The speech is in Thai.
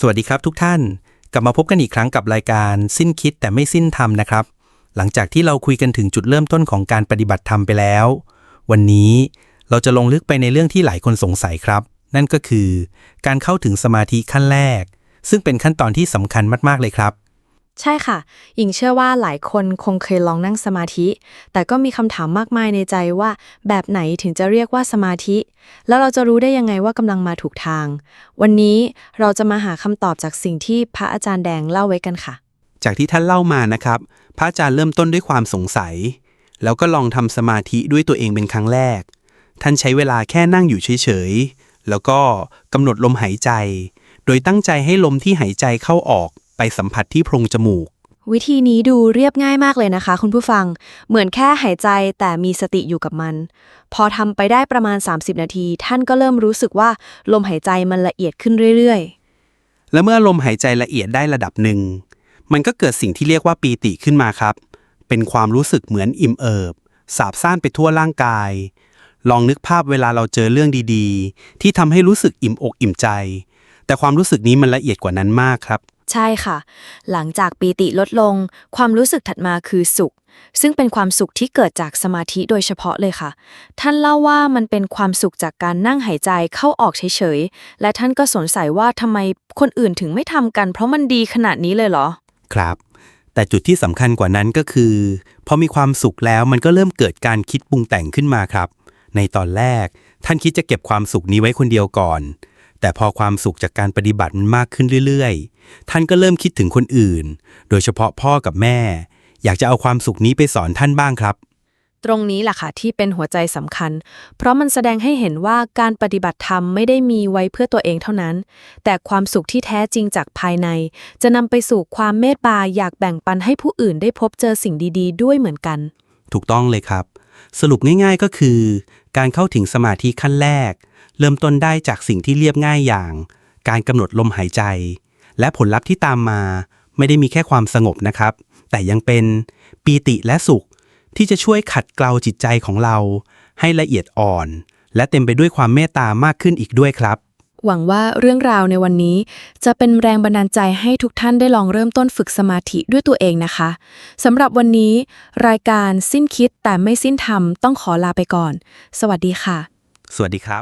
สวัสดีครับทุกท่าน กลับมาพบกันอีกครั้งกับรายการสิ้นคิดแต่ไม่สิ้นธรรมนะครับ หลังจากที่เราคุยกันถึงจุดเริ่มต้นของการปฏิบัติธรรมไปแล้ว วันนี้เราจะลงลึกไปในเรื่องที่หลายคนสงสัยครับ นั่นก็คือ การเข้าถึงสมาธิขั้นแรก ซึ่งเป็นขั้นตอนที่สำคัญมากๆเลยครับ ใช่ค่ะ หญิงเชื่อว่าหลายคนคงเคยลองนั่งสมาธิ แต่ก็มีคำถามมากมายในใจว่า แบบไหนถึงจะเรียกว่าสมาธิ แล้วเราจะรู้ได้ยังไงว่ากำลังมาถูกทาง วันนี้เราจะมาหาคำตอบจากสิ่งที่พระอาจารย์แดงเล่าไว้กันค่ะ จากที่ท่านเล่ามานะครับ พระอาจารย์เริ่มต้นด้วยความสงสัย แล้วก็ลองทำสมาธิด้วยตัวเองเป็นครั้งแรก ท่านใช้เวลาแค่นั่งอยู่เฉยๆแล้วก็กำหนดลมหายใจ โดยตั้งใจให้ลมที่หายใจเข้าออก ไปสัมผัสที่โพรงจมูก วิธีนี้ดูเรียบง่ายมากเลยนะคะ คุณผู้ฟัง เหมือนแค่หายใจแต่มีสติอยู่กับมัน พอทำไปได้ประมาณ 30 นาที ท่านก็เริ่มรู้สึกว่าลมหายใจมันละเอียดขึ้นเรื่อยๆ และเมื่อลมหายใจละเอียดได้ระดับหนึ่ง มันก็เกิดสิ่งที่เรียกว่าปีติขึ้นมาครับ เป็นความรู้สึกเหมือนอิ่มเอิบสาบซ่านไปทั่วร่างกาย ลองนึกภาพเวลาเราเจอเรื่องดีๆ ที่ทำให้รู้สึกอิ่มอกอิ่มใจ แต่ความรู้สึกนี้มันละเอียดกว่านั้นมากครับ ใช่ค่ะ หลังจากปีติลดลง ความรู้สึกถัดมาคือสุข ซึ่งเป็นความสุขที่เกิดจากสมาธิโดยเฉพาะเลยค่ะ ท่านเล่าว่ามันเป็นความสุขจากการนั่งหายใจเข้าออกเฉยๆ และท่านก็สงสัยว่าทำไมคนอื่นถึงไม่ทำกัน เพราะมันดีขนาดนี้เลยเหรอ ครับ แต่จุดที่สำคัญกว่านั้นก็คือพอมีความสุขแล้วมันก็เริ่มเกิดการคิดปรุงแต่งขึ้นมาครับ ในตอนแรก ท่านคิดจะเก็บความสุขนี้ไว้คนเดียวก่อน แต่พอความสุขจากการปฏิบัติมันมากขึ้นเรื่อยๆ ท่านก็เริ่มคิดถึงคนอื่น โดยเฉพาะพ่อกับแม่ อยากจะเอาความสุขนี้ไปสอนท่านบ้างครับ ตรงนี้แหละค่ะที่เป็นหัวใจสำคัญ เพราะมันแสดงให้เห็นว่าการปฏิบัติธรรมไม่ได้มีไว้เพื่อตัวเองเท่านั้น แต่ความสุขที่แท้จริงจากภายใน จะนำไปสู่ความเมตตาอยากแบ่งปันให้ผู้อื่นได้พบเจอสิ่งดี ๆ ด้วยเหมือนกัน ถูกต้องเลยครับ สรุปง่ายๆก็คือ การเข้าถึงสมาธิขั้นแรก เริ่มต้นได้จากสิ่งที่เรียบง่ายอย่าง การกำหนดลมหายใจ และผลลัพธ์ที่ตามมา ไม่ได้มีแค่ความสงบนะครับ แต่ยังเป็นปีติและสุข ที่จะช่วยขัดเกลาจิตใจของเรา ให้ละเอียดอ่อน และเต็มไปด้วยความเมตตามากขึ้นอีกด้วยครับ หวังว่าเรื่องราวในวันนี้ จะเป็นแรงบันดาลใจให้ทุกท่านได้ลองเริ่มต้นฝึกสมาธิด้วยตัวเองนะคะสำหรับวันนี้ รายการสิ้นคิดแต่ไม่สิ้นธรรมต้องขอลาไปก่อน สวัสดีค่ะ สวัสดีครับ